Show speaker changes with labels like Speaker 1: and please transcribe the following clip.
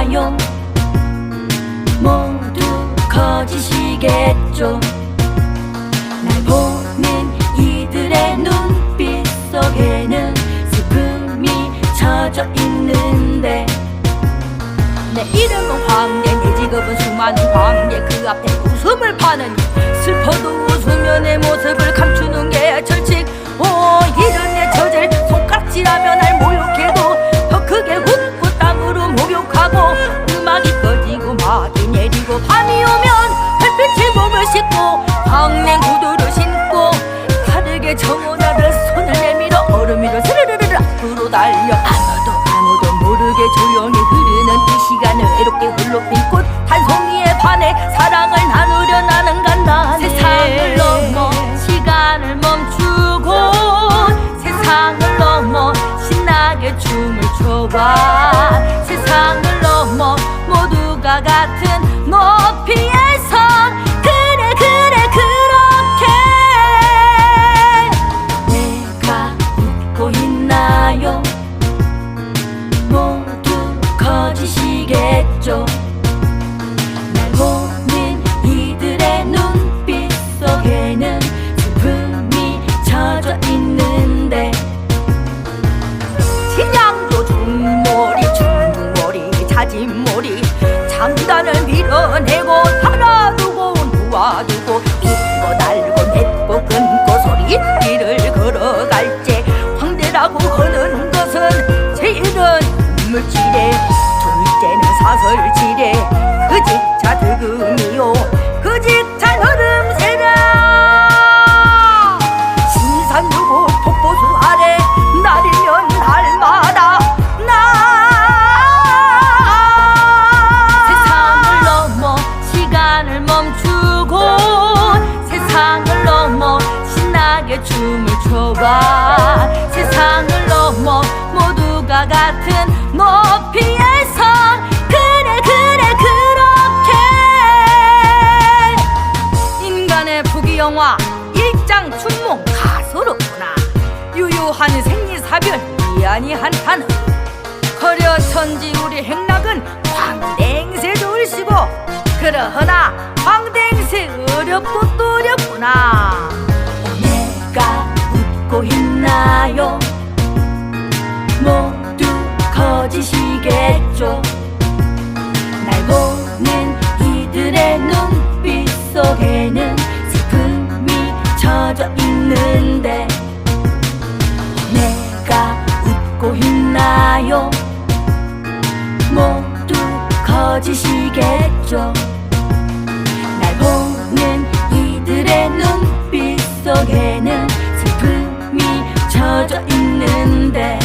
Speaker 1: 가요. 모두 거짓이겠죠. 날 보는 이들의 눈빛 속에는 슬픔이 젖어 있는데.
Speaker 2: 내 이름은 황제 내 직업은 수많은 황제. 그 앞에 웃음을 파는 슬퍼도 웃으면 내 모습 몸을 씻고 황냉 구두를 신고 다르게 정원하듯 손을 내밀어 얼음 위로 스르르르 앞으로 달려. 아무도 아무도 모르게 조용히 흐르는 이 시간을 외롭게 핀꽃 한 송이에 반해 사랑을 나누려 나는 간다 세상을 넘어 시간을 멈추고 세상을 넘어 신나게 춤을 춰봐. 세상을 넘어 모두가 같은 높이
Speaker 1: 커지시겠죠 날 보는 이들의 눈빛 속에는 슬픔이 젖어 있는데.
Speaker 2: 신양도 중머리 중머리 자진머리. 장단을 밀어내고 달아두고 놓아두고 빗고 달고 맺고 끊고 소리길을 걸어갈 때 황대라고 하는 것은 제일은 물질에 멈추고 세상을 넘어 신나게 춤을 춰봐. 세상을 넘어 모두가 같은 높이에서 그래 그래 그렇게. 인간의 부귀영화 일장 춘몽 가소롭구나. 유유한 생리사변 미안이 한탄은 커려 천지 우리 행락은 황댕 어렵고 또 어렵구나.
Speaker 1: 내가 웃고 있나요? 모두 커지시겠죠. 날 보는 이들의 눈빛 속에는 슬픔이 젖어 있는데 내가 웃고 있나요? 모두 커지시겠죠 날 보는 이들의 눈빛 속에는 슬픔이 젖어 있는데